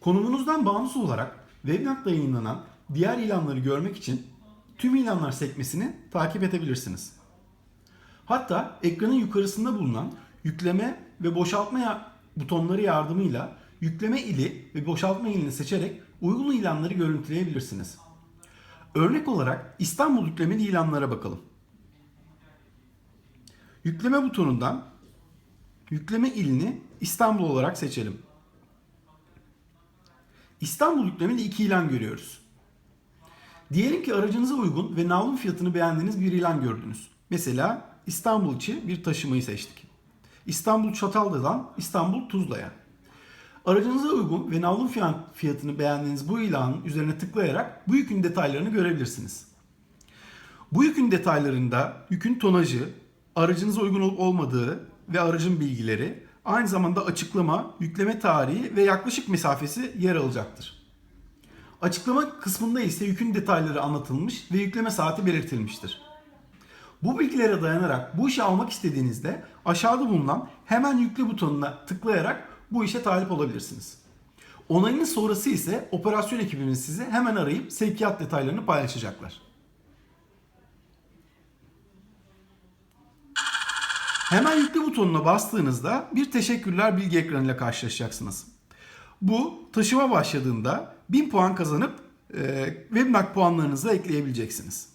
Konumunuzdan bağımsız olarak Webnet'te yayınlanan diğer ilanları görmek için tüm ilanlar sekmesini takip edebilirsiniz. Hatta ekranın yukarısında bulunan yükleme ve boşaltma butonları yardımıyla yükleme ili ve boşaltma ilini seçerek uygun ilanları görüntüleyebilirsiniz. Örnek olarak İstanbul yüklemeli ilanlara bakalım. Yükleme butonundan yükleme ilini İstanbul olarak seçelim. İstanbul yüklemeli iki ilan görüyoruz. Diyelim ki aracınıza uygun ve navlun fiyatını beğendiğiniz bir ilan gördünüz. Mesela İstanbul için bir taşımayı seçtik. İstanbul Çatalca'dan İstanbul Tuzla'ya. Aracınıza uygun ve navlun fiyat- fiyatını beğendiğiniz bu ilanın üzerine tıklayarak bu yükün detaylarını görebilirsiniz. Bu yükün detaylarında yükün tonajı, aracınıza uygun olup olmadığı ve aracın bilgileri, aynı zamanda açıklama, yükleme tarihi ve yaklaşık mesafesi yer alacaktır. Açıklama kısmında ise yükün detayları anlatılmış ve yükleme saati belirtilmiştir. Bu bilgilere dayanarak bu işi almak istediğinizde aşağıda bulunan hemen yükle butonuna tıklayarak bu işe talip olabilirsiniz. Onayının sonrası ise operasyon ekibimiz sizi hemen arayıp sevkiyat detaylarını paylaşacaklar. Hemen yükle butonuna bastığınızda bir teşekkürler bilgi ekranıyla karşılaşacaksınız. Bu taşıma başladığında 1000 puan kazanıp e, Webmark puanlarınızı ekleyebileceksiniz.